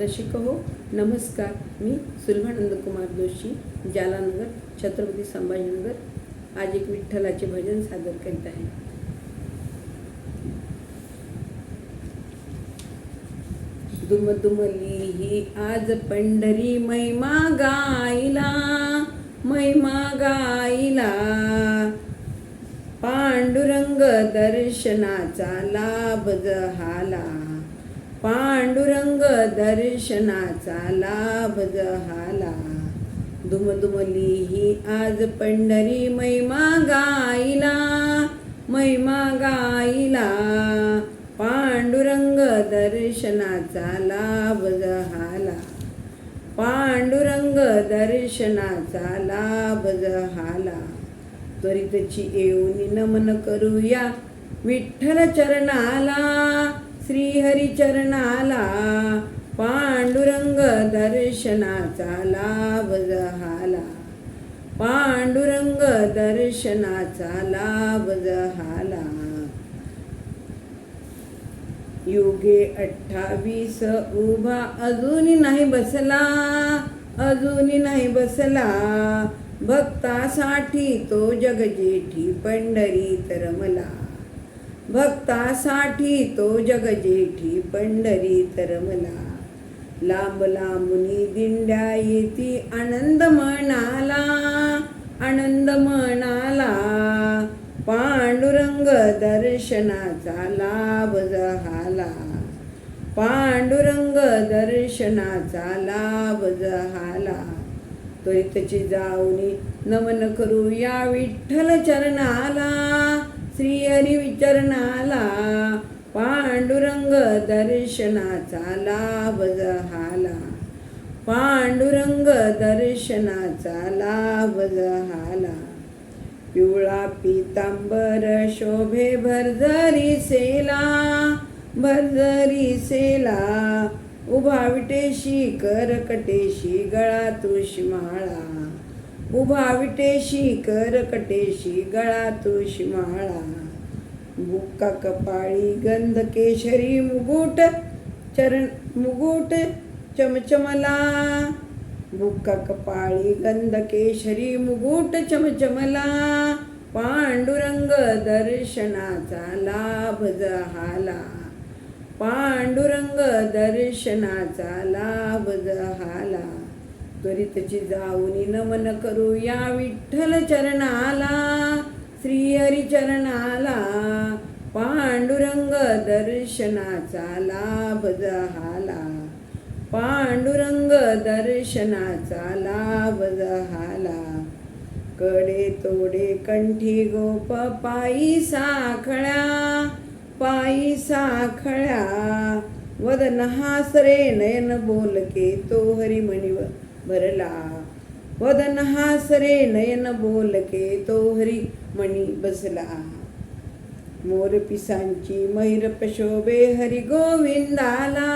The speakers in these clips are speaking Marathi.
रसिक हो नमस्कार. मी सुलभानंद कुमार जोशी जालानगर छत्रपती संभाजीनगर. आज एक विठ्ठलाचे भजन सादर करीत आहे. दुम दुमली ही आज पंढरी महिमा गाईला महिमा गाईला पांडुरंग दर्शनाचा लाभ जहाला. पांडुरंग दर्शनाचा लाभ जहाला. दुमदुमली ही आज पंढरी महिमा गाईला महिमा गाईला पांडुरंग दर्शनाचा लाभ जहाला. पांडुरंग दर्शनाचा लाभ जहाला. त्वरितची येऊन नमन करूया विठ्ठल चरणाला. श्रीहरी चरणाला पांडुरंग दर्शनाचा लाभ झाला पांडुरंग दर्शनाचा लाभ झाला युगे अठ्ठावीस उभा अजूनही नाही बसला अजूनही नाही बसला. भक्तासाठी तो जगजेठी पंढरी तरमला. भक्तासाठी तो जगजेठी पंढरी तरमला लांब लांबनी दिंड्या येती आनंद म्हणाला आनंद म्हणाला पांडुरंग दर्शनाचा लाभ जहाला. पांडुरंग दर्शनाचा लाभ जहाला. त्वरितची जाऊनी नमन करूया विठ्ठल चरणाला. स्त्रियरी विचरणाला पांडुरंग दर्शनाचा लाभ जहाला. पांडुरंग दर्शनाचा लाभ जहाला. पिवळा पितांबर शोभे भरजरी सेला भरजरी सेला. उभा विटेशी करकटेशी गळा तुष्माळा. उभा विटेशी करकटेशी गळा तुळशी माळा बुक्का कपाळी गंध केशरी मुगुट चरण मुगुट चमचमला. बुक्का कपाळी गंध केशरी मुगुट चमचमला. पांडुरंग दर्शनाचा लाभ झाला पांडुरंग दर्शनाचा लाभ झाला त्वरितची जाऊनी नमन करू या विठ्ठल चरणाला श्रीहरी चरणाला पांडुरंग दर्शनाचा लाभ झाला पांडुरंग दर्शनाचा लाभ जहाला. कडे तोडे कंठी गोप पायी साखळ्या पायी साखळ्या. वदन हासरे नयन बोलके तो हरिमणी भरला वदन हासरे नयन बोलके तो हरी मणी बसला मोर पिसांची मैर पशोबे हरी गोविंदाला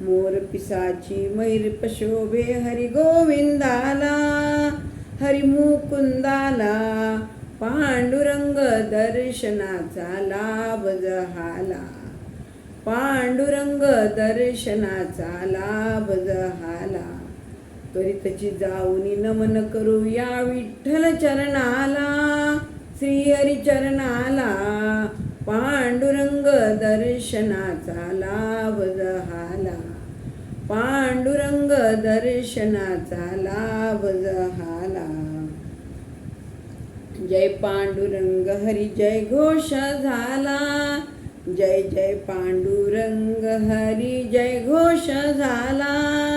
मोर पिसाची मैर पशोबे हरी गोविंदाला हरी मुकुंदाला पांडुरंग दर्शनाचा लाभ झाला पांडुरंग दर्शनाचा लाभ झाला त्वरितची जाऊनी नमन करू या विठ्ठल चरणाला श्रीहरी चरणाला पांडुरंग दर्शनाचा लाभ जहाला. पांडुरंग दर्शनाचा लाभ जहाला. जय पांडुरंग हरी जय घोष झाला. जय जय पांडुरंग हरी जय घोष झाला.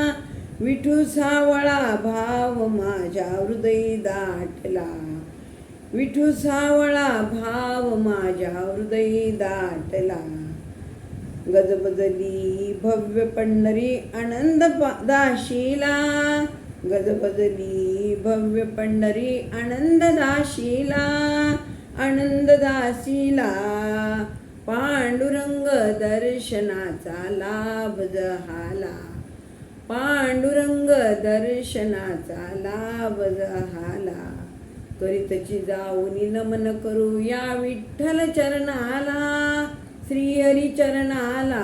विठू सावळा भाव माझ्या हृदय दाटला. विठू सावळा भाव माझ्या हृदय दाटला. गजबजली भव्य पंढरी आनंद दाशीला. गजबजली भव्य पंढरी आनंद दाशीला. आनंद दासीला पांडुरंग दर्शनाचा लाभ जहाला. पांडुरंग दर्शनाचा लाभ जहाला त्वरितची जाऊनी नमन करू या विठ्ठल चरणाला श्रीहरी चरणाला.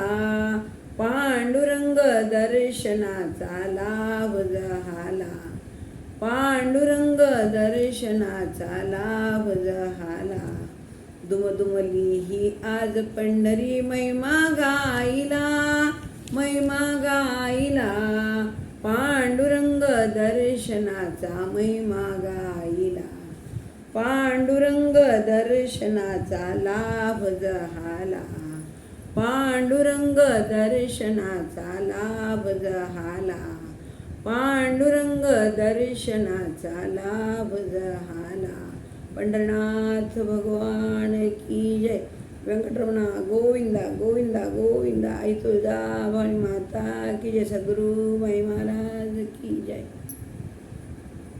पांडुरंग दर्शनाचा लाभ झाला. पांडुरंग दर्शनाचा लाभ झाला. दुमदुमली ही आज पंढरी महिमा गाईला महिमा गाईला पांडुरंग दर्शनाचा महिमा गाईला पांडुरंग दर्शनाचा लाभ झाला पांडुरंग दर्शनाचा लाभ झाला पांडुरंग दर्शनाचा लाभ झाला पंढरनाथ भगवान की जय. వెంకటరమణ గోవింద గోవింద గోవింద అయితుదా భవాని మాత కీ జయ సద్గురు మై మహారాజ్ కీ జయ